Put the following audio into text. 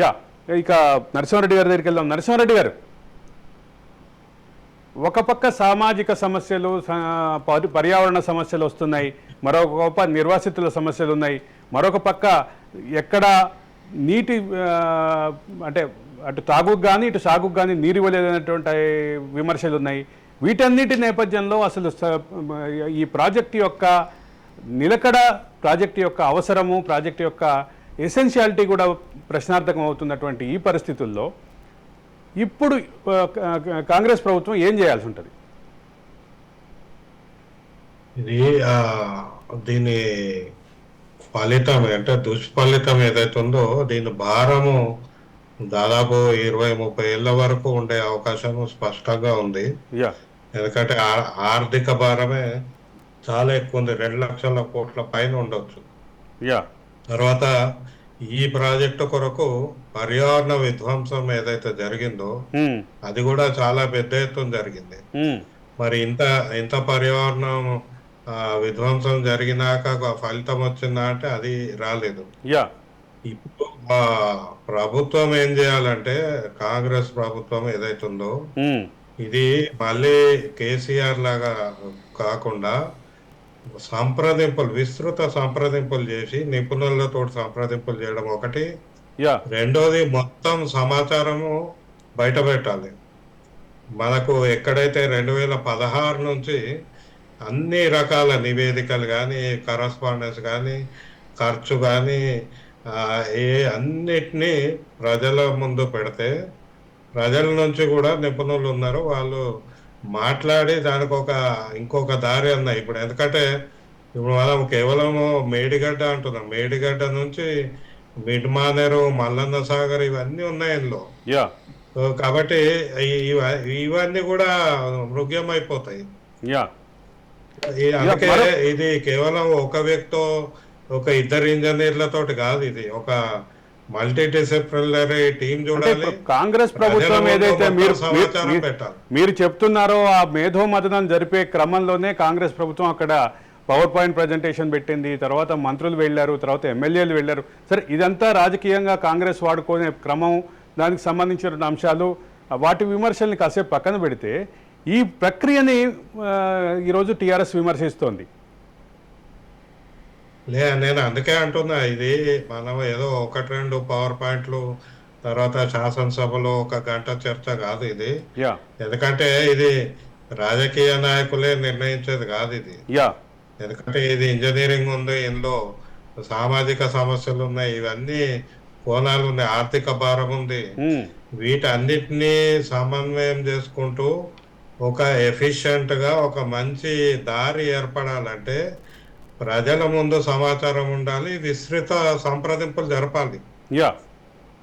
Yeah ఇక నరసింహారెడ్డి గారి దగ్గరికి వెళ్దాం. నరసింహారెడ్డి గారు ఒక పక్క సామాజిక సమస్యలు పర్యావరణ సమస్యలు వస్తున్నాయి మరొక గొప్ప నిర్వాసితుల సమస్యలు ఉన్నాయి మరొక పక్క ఎక్కడ నీటి అంటే అటు తాగుకు కానీ ఇటు సాగుకు కానీ నీరు ఇవ్వలేదనేటువంటి విమర్శలు ఉన్నాయి. వీటన్నిటి నేపథ్యంలో అసలు ఈ ప్రాజెక్టు యొక్క నిలకడ ప్రాజెక్టు యొక్క అవసరము ప్రాజెక్టు యొక్క ఎసెన్షియాలిటీ కూడా ప్రశ్నార్థకం అవుతున్నటువంటి ఈ పరిస్థితుల్లో ఇప్పుడు కాంగ్రెస్ ప్రభుత్వం ఏం చేయాల్సి ఉంటుంది? ఇది దీని ఫలితం అంటే దుష్ఫలితం ఏదైతే ఉందో దీని భారము దాదాపు ఇరవై ముప్పై ఏళ్ళ వరకు ఉండే అవకాశం స్పష్టంగా ఉంది. యా. ఎందుకంటే ఆర్థిక భారమే చాలా ఎక్కువ ఉంది. రెండు లక్షల కోట్ల పైన ఉండొచ్చు. యా. తర్వాత ఈ ప్రాజెక్టు కొరకు పర్యావరణ విధ్వంసం ఏదైతే జరిగిందో అది కూడా చాలా పెద్ద ఎత్తున జరిగింది. మరి ఇంత ఇంత పర్యావరణం విధ్వంసం జరిగినాక ఫలితం వచ్చిందా అంటే అది రాలేదు. ఇప్పుడు ప్రభుత్వం ఏం చేయాలంటే కాంగ్రెస్ ప్రభుత్వం ఏదైతుందో ఇది మళ్ళీ కేసీఆర్ లాగా కాకుండా సంప్రదింపులు విస్తృత సంప్రదింపులు చేసి నిపుణులతో సంప్రదింపులు చేయడం ఒకటి. యా. రెండోది మొత్తం సమాచారము బయట పెట్టాలి. మనకు ఎక్కడైతే రెండు వేల పదహారు నుంచి అన్ని రకాల నివేదికలు కానీ కరస్పాండెన్స్ కానీ ఖర్చు కానీ ఏ అన్నిటినీ ప్రజల ముందు పెడితే ప్రజల నుంచి కూడా నిపుణులు ఉన్నారు. వాళ్ళు మాట్లాడి దానికి ఒక ఇంకొక దారి అన్నాయి. ఇప్పుడు ఎందుకంటే ఇప్పుడు మనం కేవలం మేడిగడ్డ అంటున్నాం. మేడిగడ్డ నుంచి మిడ్ మానేరు మల్లన్న సాగర్ ఇవన్నీ ఉన్నాయి ఇందులో కాబట్టి ఇవన్నీ కూడా మృగ్యం అయిపోతాయి అందుకే ఇది కేవలం ఒక వ్యక్తో ఒక ఇద్దరు ఇంజనీర్లతోటి కాదు ఇది. ఒక కాంగ్రెస్ ప్రభుత్వం ఏదైతే మీరు మీరు- చెప్తున్నారో ఆ మేధో మదనం జరిపే క్రమంలోనే కాంగ్రెస్ ప్రభుత్వం అక్కడ పవర్ పాయింట్ ప్రజెంటేషన్ పెట్టింది. తర్వాత మంత్రులు వెళ్ళారు తర్వాత ఎమ్మెల్యేలు వెళ్ళారు. సరే ఇదంతా రాజకీయంగా కాంగ్రెస్ వాడుకునే క్రమం దానికి సంబంధించిన అంశాలు వాటి విమర్శల్ని కాసేపు పక్కన పెడితే ఈ ప్రక్రియని ఈరోజు టీఆర్ఎస్ విమర్శిస్తోంది. లే నేను అందుకే అంటున్నా ఇది మనం ఏదో ఒకటి రెండు పవర్ పాయింట్లు తర్వాత శాసనసభలో ఒక గంట చర్చ కాదు ఇది. ఎందుకంటే ఇది రాజకీయ నాయకులే నిర్ణయించేది కాదు ఇది. ఎందుకంటే ఇది ఇంజనీరింగ్ ఉంది ఇందులో సామాజిక సమస్యలు ఉన్నాయి ఇవన్నీ కోణాలు ఉన్నాయి ఆర్థిక భారం ఉంది. వీటన్నిటినీ సమన్వయం చేసుకుంటూ ఒక ఎఫిషియెంట్గా ఒక మంచి దారి ఏర్పడాలంటే ప్రజల ముందు సమాచారం ఉండాలి విస్తృత సంప్రదింపులు జరపాలి. యా.